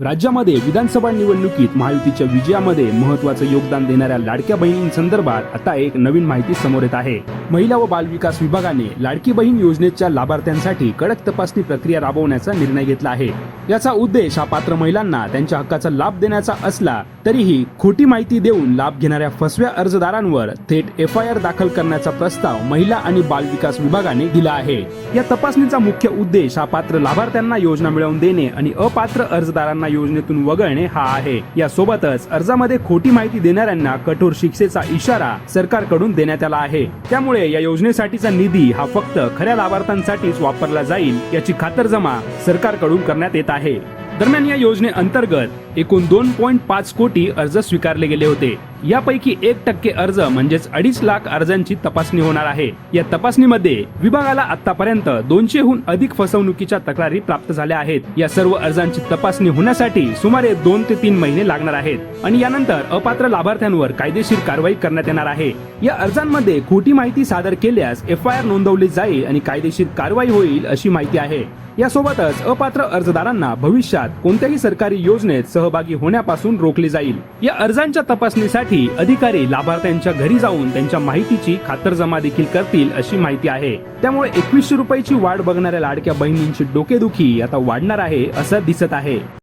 राज्यामध्ये विधानसभा निवडणुकीत महायुतीच्या विजयामध्ये महत्वाचं योगदान देणाऱ्या लाडक्या बहिणींसंदर्भात आता एक नवीन माहिती समोर येत आहे. महिला व बालविकास विभागाने लाडकी बहीण योजनेच्या लाभार्थ्यांसाठी कडक तपासणी प्रक्रिया राबवण्याचा निर्णय घेतला आहे. याचा उद्देश हा पात्र महिलांना त्यांच्या हक्काचा लाभ देण्याचा असला तरीही खोटी माहिती देऊन लाभ घेणाऱ्या फसव्या अर्जदारांवर थेट एफ आय आर दाखल करण्याचा प्रस्ताव महिला आणि बालविकास विभागाने दिला आहे. या तपासणीचा मुख्य उद्देश हा पात्र लाभार्थ्यांना योजना मिळवून देणे आणि अपात्र अर्जदारांना योजनेतून वगळणे हा आहे. यासोबतच अर्जामध्ये खोटी माहिती देणाऱ्यांना कठोर शिक्षेचा इशारा सरकारकडून देण्यात आला आहे. त्यामुळे या योजनेसाठीचा निधी हा फक्त खऱ्या लाभार्थ्यांसाठीच वापरला जाईल याची खातरजमा सरकारकडून करण्यात येत आहे. दरम्यान या योजनेअंतर्गत एकूण दोन पॉईंट पाच कोटी अर्ज स्वीकारले गेले होते. यापैकी एक टक्के अर्ज म्हणजेच अडीच लाख अर्जांची तपासणी होणार आहे. या तपासणीमध्ये विभागाला आतापर्यंत दोनशेहून अधिक फसवणुकीच्या तक्रारी प्राप्त झाल्या आहेत. या सर्व अर्जांची तपासणी होण्यासाठी सुमारे दोन ते तीन महिने लागणार आहेत आणि यानंतर अपात्र लाभार्थ्यांवर कायदेशीर कारवाई करण्यात येणार आहे. या अर्जांमध्ये खोटी माहिती सादर केल्यास एफ आय आर नोंदवली जाईल आणि कायदेशीर कारवाई होईल अशी माहिती आहे. यासोबतच अपात्र अर्जदारांना भविष्यात कोणत्याही सरकारी योजनेत सहभागी होण्यापासून रोखले जाईल. या अर्जांच्या तपासणीसाठी अधिकारी लाभार्थ्यांच्या घरी जाऊन त्यांच्या माहितीची खातरजमा देखील करतील अशी माहिती आहे. त्यामुळे एकवीसशे रुपयाची वाढ बघणाऱ्या लाडक्या बहिणींची डोकेदुखी आता वाढणार आहे असं दिसत आहे.